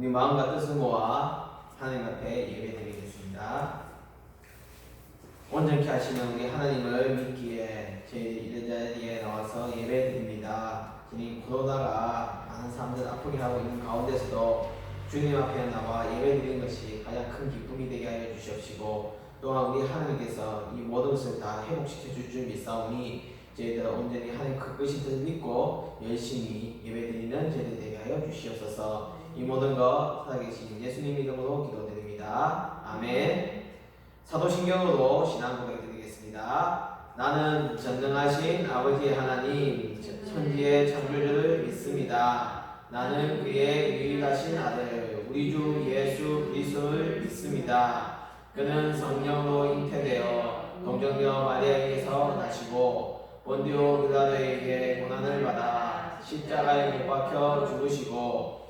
우리 마음과 뜻을 모아 하나님 앞에 예배드리겠습니다. 온전케 하시는 우리 하나님을 믿기에 저희 이런 자리에 나와서 예배드립니다. 주님 코로나가 많은 사람들 아프게 하고 있는 가운데서도 주님 앞에 나와 예배드리는 것이 가장 큰 기쁨이 되게 하여 주시옵시고 또한 우리 하나님께서 이 모든 것을 다 회복시켜 줄 줄 믿사오니 저희들 온전히 하나님 그 뜻을 믿고 열심히 예배드리는 저희들 되게 하여 주시옵소서 이 모든 것 살아계신 예수님 이름으로 기도드립니다. 아멘 사도신경으로 신앙 고백드리겠습니다. 나는 전능하신 아버지 하나님 천지의 창조주를 믿습니다. 나는 그의 유일하신 아들 우리 주 예수 그리스도를 믿습니다. 그는 성령으로 잉태되어 동정녀 마리아에게서 나시고 본디오 빌라도에게 고난을 받아 십자가에 못 박혀 죽으시고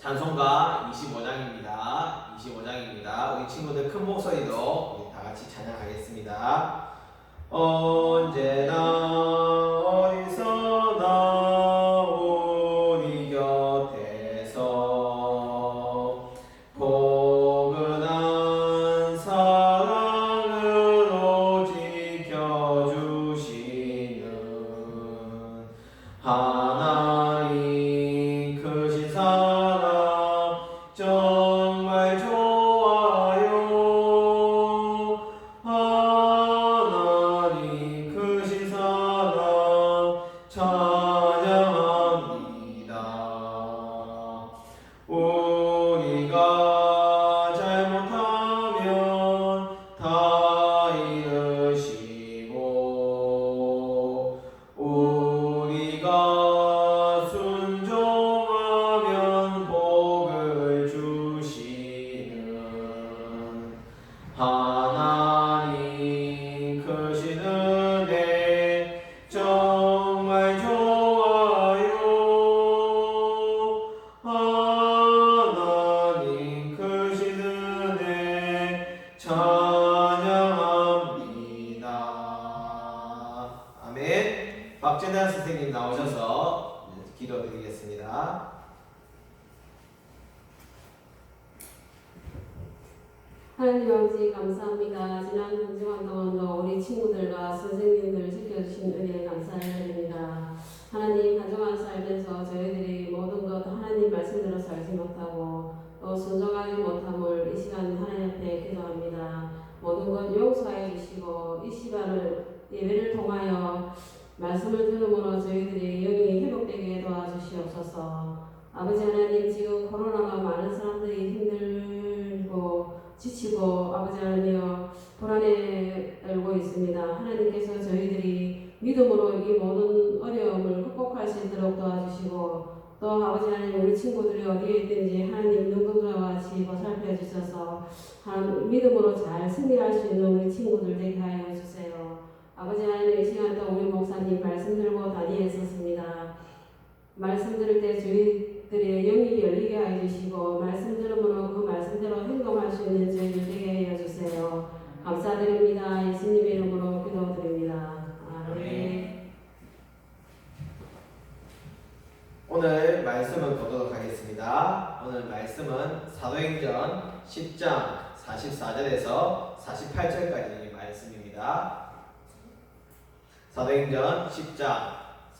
찬송가 25장입니다. 25장입니다. 우리 친구들 큰 목소리로 우리 다 같이 찬양하겠습니다. 언제나 어디서 우 찬양합니다 아멘 박재단 선생님 나오셔서 기도드리겠습니다 하나님 아버지 감사합니다. 지난 한 주간 동안도 우리 친구들과 선생님들 지켜주신 은혜에 감사드립니다. 하나님 한 주간 살면서 저희들이 모든 것 하나님 말씀대로 살지 못하고 또 순종하지 못함을 이 시간 하나님 앞에 기도합니다. 모든 것 용서해 주시고 이 시간을 예배를 통하여 말씀을 들음으로 저희들이 영이 회복되게 도와주시옵소서. 아버지 하나님 지금 코로나가 많은 사람들이 힘들고 지치고 아버지 하나님여 불안에 떨고 있습니다. 하나님께서 저희들이 믿음으로 이 모든 어려움을 극복할 수 있도록 도와주시고 또 아버지 하나님 우리 친구들이 어디에 있든지 하나님 눈동자와 같이 보살펴 주셔서 믿음으로 잘 승리할 수 있는 우리 친구들 되게 하여 주세요. 아버지 하나님 이 시간 또 우리 목사님 말씀 들고 다니었습니다. 말씀 들을 때 저희들의 영이 열리게 하여 주시고 말씀 들음으로 그 말씀대로 행동할 수 있는 저희들 되게 하여 주세요. 감사드립니다. 예수님의 이름으로 기도드립니다. 아멘. 오늘 말씀을 보도록 하겠습니다. 오늘 말씀은 사도행전 10장 44절에서 48절까지 말씀입니다. 사도행전 10장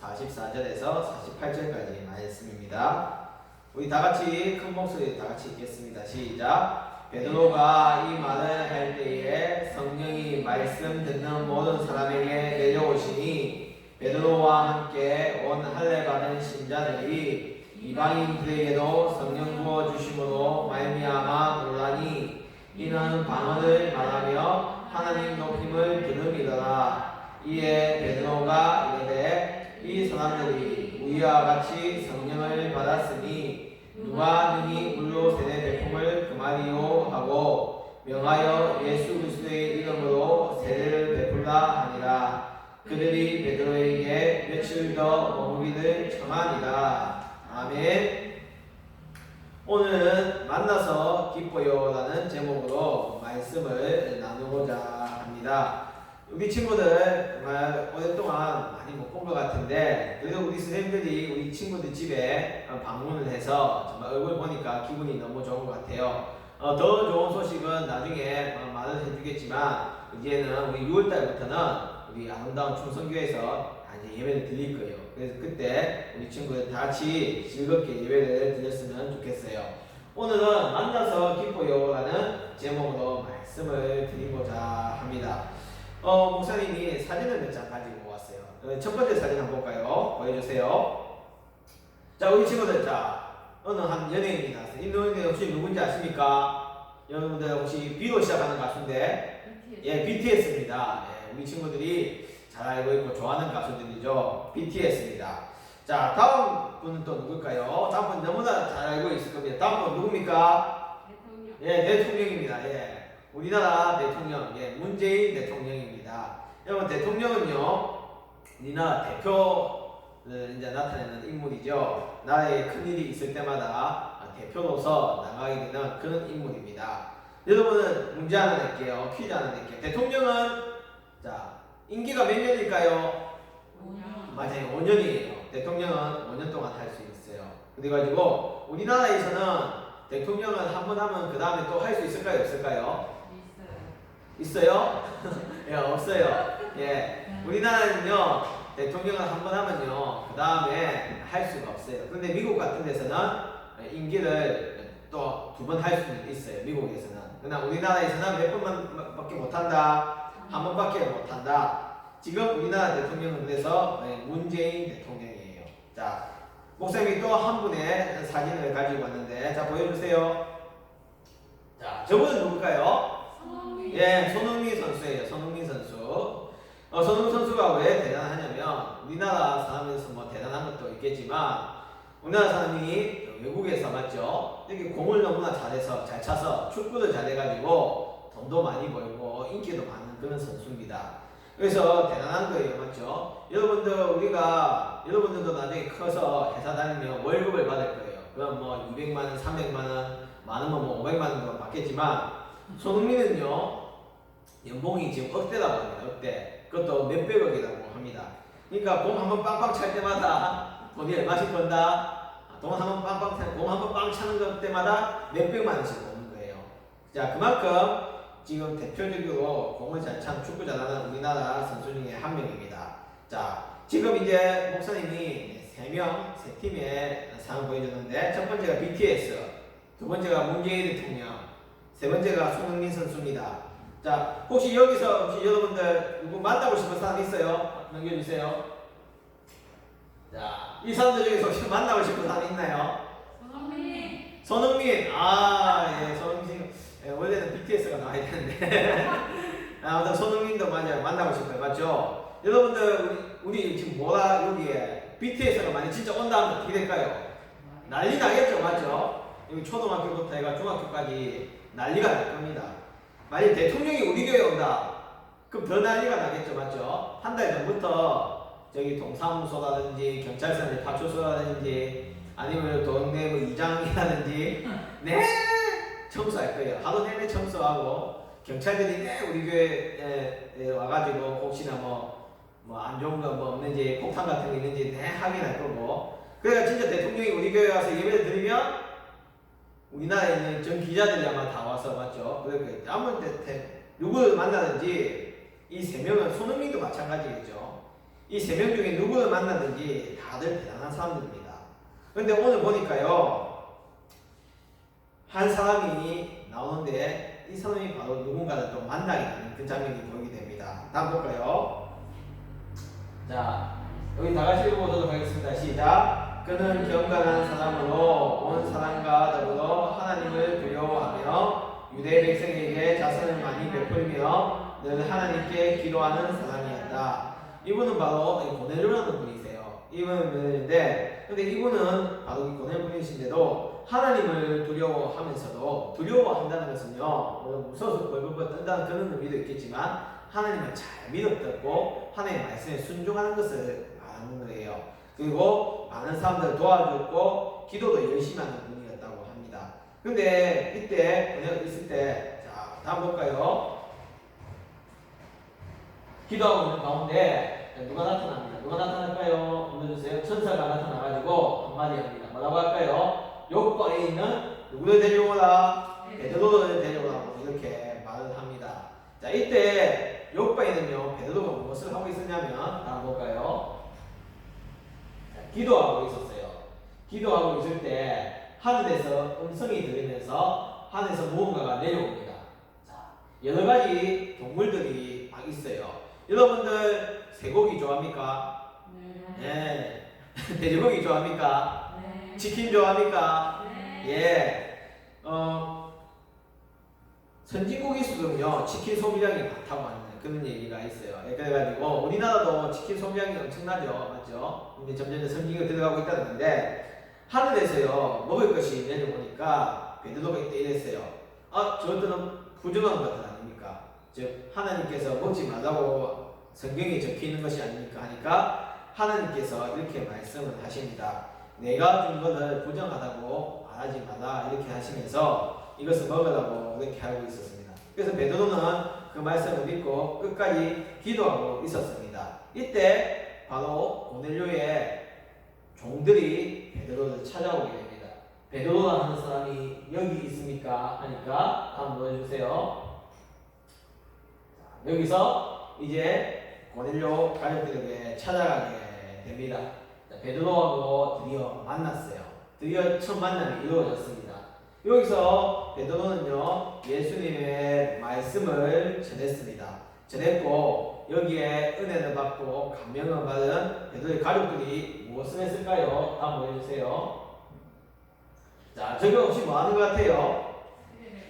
44절에서 48절까지 말씀입니다. 우리 다 같이 큰 목소리 다 같이 읽겠습니다. 시작. 베드로가 이 말을 할 때에 성령이 말씀 듣는 모든 사람에게 내려오시니 베드로와 함께 온 할례 받은 신자들이 이방인들에게도 성령 부어 주심으로 말미암아 놀라니 이는 방언을 말하며 하나님 높임을 들음이더라. 이에 베드로가 이르되 이 사람들이 우리와 같이 성령을 받았으니 누가 능히 물로 세례 베품을 금하리요? 명하여 예수 그리스도의 이름 그들이 베드로에게 며칠 더 머무기를 청하니라 아멘 오늘은 만나서 기뻐요라는 제목으로 말씀을 나누고자 합니다. 우리 친구들 정말 오랫동안 많이 못 본 것 같은데 그래도 우리 선생님들이 우리 친구들 집에 어, 방문을 해서 정말 얼굴 보니까 기분이 너무 좋은 것 같아요. 어, 더 좋은 소식은 나중에 어, 말을 해주겠지만 이제는 우리 6월달부터는 우리 아름다운 충성교회에서 다 이제 예배를 드릴 거예요. 그래서 그때 우리 친구들 다 같이 즐겁게 예배를 드렸으면 좋겠어요. 오늘은 만나서 기뻐요라는 제목으로 말씀을 드리고자 합니다. 어, 목사님이 사진을 몇 장 가지고 왔어요. 어, 첫 번째 사진 한번 볼까요? 보여주세요. 자, 우리 친구들, 자, 어느 한 연예인이 나왔어요. 이 연예인 혹시 누군지 아십니까? 여러분들 혹시 B로 시작하는 가수인데, 예, BTS입니다. 예, 우리 친구들이 잘 알고 있고 좋아하는 가수들이죠. BTS입니다. 자, 다음 분은 또 누굴까요? 다음 분 너무나 잘 알고 있을 겁니다. 다음 분 누굽니까? 대통령. 예, 대통령입니다. 예. 우리나라 대통령, 예, 문재인 대통령입니다. 여러분, 대통령은요, 우리나라 대표를 이제 나타내는 인물이죠. 나라에 큰 일이 있을 때마다 아, 대표로서 나가게 되는 그런 인물입니다. 여러분은 문제 하나 낼게요. 퀴즈 하나 낼게요. 대통령은, 자, 임기가 몇 년일까요? 맞아요. 5년이에요. 대통령은 5년 동안 할 수 있어요. 그래가지고 우리나라에서는 대통령은 한 번 하면 그 다음에 또 할 수 있을까요? 없을까요? 있어요? 예, 없어요. 예. 우리나라는요, 대통령을 한 번 하면요, 그 다음에 할 수가 없어요. 근데 미국 같은 데서는 임기를 또 두 번 할 수는 있어요. 미국에서는. 그러나 우리나라에서는 몇 번만 밖에 못 한다. 한 번밖에 못 한다. 지금 우리나라 대통령은 그래서 네, 문재인 대통령이에요. 자, 목사님이 또 한 분의 사진을 가지고 왔는데, 자, 보여주세요. 자, 저분은 누굴까요? 예, 손흥민 선수예요. 손흥민 선수. 어, 손흥민 선수가 왜 대단하냐면 우리나라 사람에서 뭐 대단한 것도 있겠지만 우리나라 사람이 외국에서 맞죠? 여기 공을 너무나 잘해서 잘 차서 축구를 잘해가지고 돈도 많이 벌고 인기도 많은 그런 선수입니다. 그래서 대단한 거예요, 맞죠? 여러분들 우리가 여러분들도 나중에 커서 회사 다니면 월급을 받을 거예요. 그럼 뭐 200만 원, 300만 원, 많으면 뭐 500만 원도 받겠지만 손흥민은요 연봉이 지금 억대라고 합니다 억대 그것도 몇백억이라고 합니다 그러니까 공 한번 빵빵 찰 때마다 돈이 얼마씩 번다 돈 한번 빵빵 차, 공 한번 빵 차는 것 때마다 몇백만 원씩 버는 거예요 자 그만큼 지금 대표적으로 공을 잘 차는 축구 잘하는 우리나라 선수 중에 한 명입니다 자 지금 이제 목사님이 세 명, 세 팀의 상을 보여줬는데 첫 번째가 BTS 두 번째가 문재인 대통령 세 번째가 손흥민 선수입니다. 자, 혹시 여기서 혹시 여러분들 누구 만나고 싶은 사람 있어요? 넘겨주세요. 자, 이 사람들 중에서 혹시 만나고 싶은 사람 있나요? 손흥민, 아, 예, 손흥민, 예, 원래는 BTS가 나와야 되는데, 아, 아무튼 손흥민도 맞아요, 만나고 싶어요, 맞죠? 여러분들 우리, 우리 지금 뭐라 여기에 BTS가 만약 진짜 온다면 어떻게 될까요? 난리 나겠죠, 맞죠? 여기 초등학교부터 해가 중학교까지 난리가 날 겁니다. 만약 대통령이 우리 교회 온다, 그럼 더 난리가 나겠죠, 맞죠? 한 달 전부터 저기 동사무소라든지 경찰서라든지 파출소라든지 아니면 동네 뭐 이장이라든지 네 청소할 거예요. 하루 내내 청소하고 경찰들이 네 우리 교회에 와가지고 혹시나 뭐 뭐 안 좋은 거 뭐 없는지 폭탄 같은 거 있는지 네 확인할 거고 그래가 진짜 대통령이 우리 교회 와서 예배를 드리면 우리나라에 있는 전 기자들이 아마 다 와서 맞죠? 그럴 거예요. 아무 때, 때 누구를 만나든지 이 세 명은 손흥민도 마찬가지겠죠. 이 세 명 중에 누구를 만나든지 다들 대단한 사람들입니다. 그런데 오늘 보니까요 한 사람이 나오는데 이 사람이 바로 누군가를 또 만나게 되는 그 장면이 보이게 됩니다. 다음 볼까요? 자 여기 다 같이 읽어보도록 하겠습니다. 시작. 그는 경건한 사람으로 온 사람과 더불어 하나님을 두려워하며 유대 백성에게 자선을 많이 베풀며 늘 하나님께 기도하는 사람이었다. 이분은 바로 고넬료라는 분이세요. 이분은 고넬료인데 근데 이분은 바로 이 고넬 분이신데도 하나님을 두려워하면서도 두려워한다는 것은요 뭐 무서워서 벌벌벌 떤다는 그런 의미도 있겠지만 하나님을 잘 믿었고 하나님의 말씀에 순종하는 것을 말하는 거예요. 그리고 많은 사람들을 도와줬고 기도도 열심히 하는 분이었다고 합니다. 근데 이때 은혜가 있을 때, 자, 다음 볼까요? 기도하고 있는 가운데 누가 나타납니다. 누가 나타날까요? 눌러주세요. 천사가 나타나가지고 한마디 합니다. 뭐라고 할까요? 욕과에 있는 누구를 데려오라? 베드로를 데려오라고 이렇게 말을 합니다. 자, 이때 욕과에는요, 베드로가 무엇을 하고 있었냐면, 다음 볼까요? 자, 기도하고 있었어요. 기도하고 있을 때 하늘에서 음성이 들리면서 하늘에서 무언가가 내려옵니다. 자, 여러 가지 동물들이 막 있어요. 여러분들 쇠고기 좋아합니까? 네. 돼지고기 좋아합니까? 치킨 좋아합니까? 예. 어, 선진국일수록요 치킨 소비량이 많다고 하는 그런 얘기가 있어요. 예, 그래가지고 우리나라도 치킨 소비량이 엄청나죠, 맞죠? 근데 점점 선진국에 들어가고 있다는 건데 하늘에서요 먹을 것이 내려오니까 베드로가 이때 이랬어요. 아, 저들은 부정한 것은 아닙니까? 즉 하나님께서 먹지 말라고 성경에 적혀 있는 것이 아닙니까? 하니까 하나님께서 이렇게 말씀을 하십니다. 내가 준 것을 부정하다고 말하지 마라 이렇게 하시면서 이것을 먹으라고 그렇게 하고 있었습니다. 그래서 베드로는 그 말씀을 믿고 끝까지 기도하고 있었습니다. 이때 바로 고넬료의 종들이 베드로를 찾아오게 됩니다. 베드로라 하는 사람이 여기 있습니까? 하니까 한번 보여주세요. 자, 여기서 이제 고넬료 가족들에게 찾아가게 됩니다. 자, 베드로하고 드디어 만났어요. 드디어 첫 만남이 이루어졌습니다. 여기서 베드로는요 예수님의 말씀을 전했습니다. 전했고 여기에 은혜를 받고 감명을 받은 베드로의 가족들이 무엇을 했을까요? 한번 보여주세요. 자, 적용 없이 뭐 하는 것 같아요?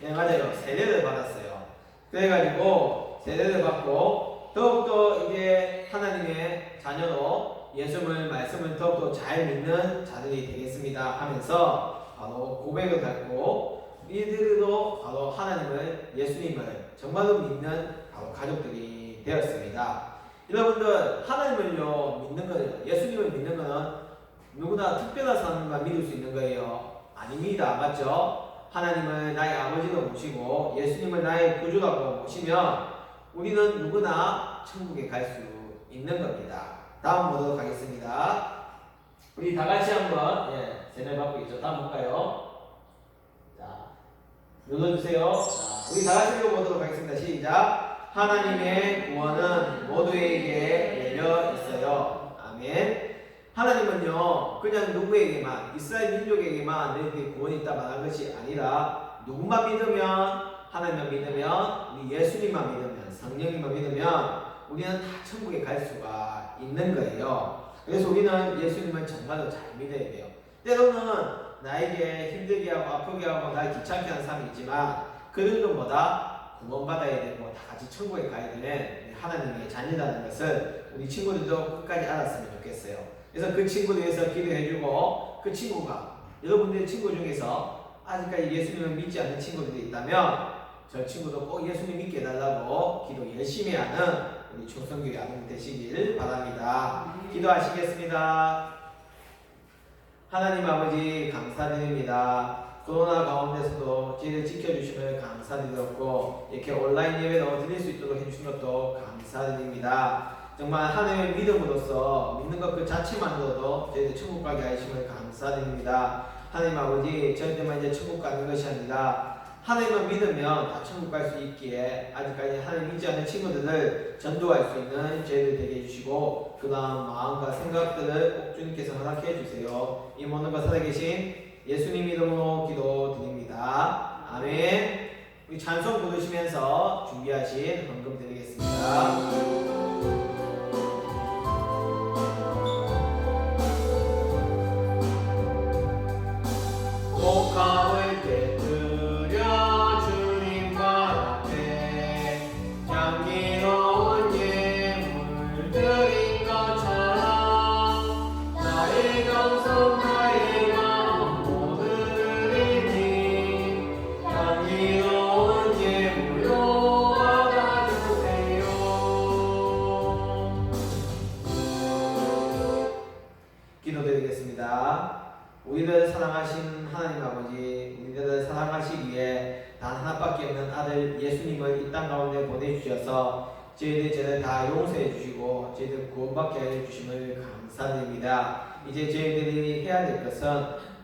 네, 맞아요. 세례를 받았어요. 그래가지고 세례를 받고 더욱더 이제 하나님의 자녀로 예수님을 말씀을 더욱더 잘 믿는 자들이 되겠습니다 하면서 바로 고백을 갖고 이들도 바로 하나님을 예수님을 정말로 믿는 바로 가족들이 되었습니다. 여러분들 하나님을요 믿는 거는 예수님을 믿는 거는 누구나 특별한 사람만 믿을 수 있는 거예요. 아닙니다. 맞죠? 하나님을 나의 아버지로 모시고 예수님을 나의 구주라고 모시면 우리는 누구나 천국에 갈 수 있는 겁니다. 다음 보도록 하겠습니다. 우리 다 같이 한번 예, 세례 받고 있죠. 다음 볼까요? 자, 눌러주세요. 자, 우리 다 같이 읽어보도록 하겠습니다. 시작. 하나님의 구원은 모두에게 열려 있어요. 아멘. 하나님은요, 그냥 누구에게만, 이스라엘 민족에게만 너희들이 구원이 있다 말한 것이 아니라, 누구만 믿으면, 하나님만 믿으면, 우리 예수님만 믿으면, 성령님만 믿으면, 우리는 다 천국에 갈 수가 있는 거예요. 그래서 우리는 예수님을 정말로 잘 믿어야 돼요. 때로는 나에게 힘들게 하고 아프게 하고 나를 귀찮게 하는 사람이 있지만, 그들보다 구원받아야 되고, 다 같이 천국에 가야 되는 하나님의 자녀라는 것을 우리 친구들도 끝까지 알았으면 좋겠어요. 그래서 그 친구를 위해서 기도해주고 그 친구가 여러분들의 친구 중에서 아직까지 예수님을 믿지 않는 친구들이 있다면 저 친구도 꼭 예수님 믿게 해달라고 기도 열심히 하는 우리 충성교회 아동 되시길 바랍니다. 기도하시겠습니다. 하나님 아버지 감사드립니다. 코로나 가운데서도 저희를 지켜주심을 감사드렸고 이렇게 온라인 예배도 드릴 수 있도록 해주신 것도 감사드립니다. 정말 하나님의 믿음으로써 믿는 것 그 자체만으로도 저희들 천국 가게 하심을 감사드립니다. 하나님 아버지 저희들만 이제 천국 가는 것이 아니라 하나님만 믿으면 다 천국 갈 수 있기에 아직까지 하나님 믿지 않는 친구들을 전도할 수 있는 저희들 되게 해주시고 그다음 마음과 생각들을 꼭 주님께서 허락해 주세요. 이 모든 것 살아계신 예수님 이름으로 기도드립니다. 아멘. 우리 찬송 부르시면서 준비하신 헌금 드리겠습니다. 보내 주셔서 저희들 죄를 다 용서해 주시고 저희들 구원받게 해 주심을 감사드립니다. 이제 저희들이 해야 될 것은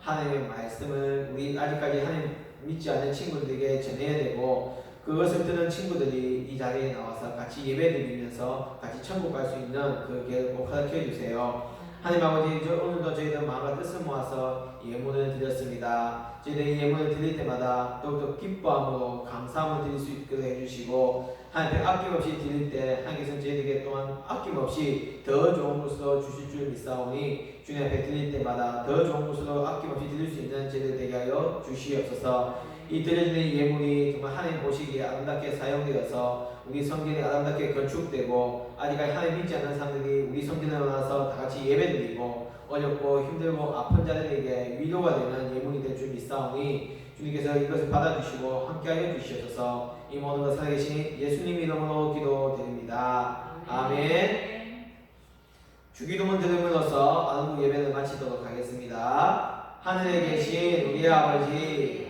하나님의 말씀을 우리 아직까지 하나님 믿지 않는 친구들에게 전해야 되고 그것을 듣는 친구들이 이 자리에 나와서 같이 예배 드리면서 같이 천국 갈 수 있는 그 길을 꼭 허락해 주세요. 하나님 아버지 저 오늘도 저희들 마음과 뜻을 모아서 예물을 드렸습니다. 저희들이 예물을 드릴 때마다 더욱더 기뻐함으로 감사함을 드릴 수 있게 해주시고 하나님 아낌없이 드릴 때 하나님께서 저희들에게 또한 아낌없이 더 좋은 것으로 주실 줄 믿사오니 주님 앞에 드릴 때마다 더 좋은 것으로 아낌없이 드릴 수 있는 저희들 되게 하여 주시옵소서 이 드려지는 예물이 정말 하나님 보시기에 아름답게 사용되어서 우리 성전이 아름답게 건축되고 아직까지 하나님 믿지 않는 사람들이 우리 성전에 와서 다 같이 예배드리고 어렵고 힘들고 아픈 자들에게 위로가 되는 예물이 될 줄 믿사오니 주님께서 이것을 받아주시고 함께하여 주시옵소서 이 모든 것 살아계신 예수님 이름으로 기도드립니다. 아멘. 주기도문 들음으로써 안부 예배를 마치도록 하겠습니다. 하늘에 계신 우리 아버지,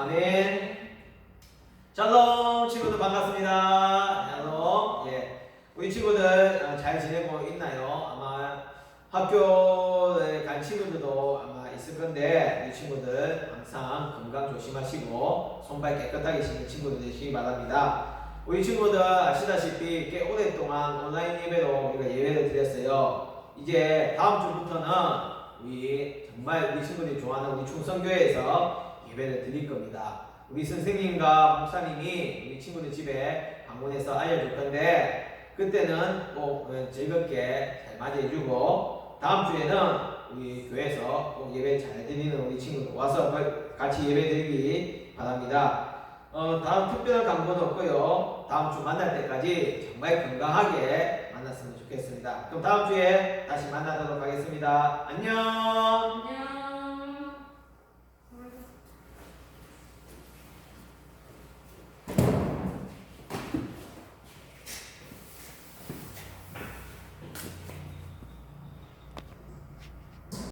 아멘. 샬롬 친구들 반갑습니다. 샬롬. 예. 우리 친구들 어, 잘 지내고 있나요? 아마 학교에 간 친구들도 아마 있을 건데 우리 친구들 항상 건강 조심하시고 손발 깨끗하게 씻는 친구들 되시기 바랍니다. 우리 친구들 아시다시피 꽤 오랫동안 온라인 예배로 우리가 예배를 드렸어요. 이제 다음 주부터는 우리 정말 우리 친구들이 좋아하는 우리 충성교회에서 예배를 드릴 겁니다. 우리 선생님과 목사님이 우리 친구들 집에 방문해서 알려줄 건데 그때는 꼭 어, 즐겁게 잘 맞이해주고 다음 주에는 우리 교회에서 꼭 예배 잘 드리는 우리 친구들 와서 같이 예배 드리기 바랍니다. 어, 다음 특별한 광고는 없고요. 다음 주 만날 때까지 정말 건강하게 만났으면 좋겠습니다. 그럼 다음 주에 다시 만나도록 하겠습니다. 안녕. 안녕.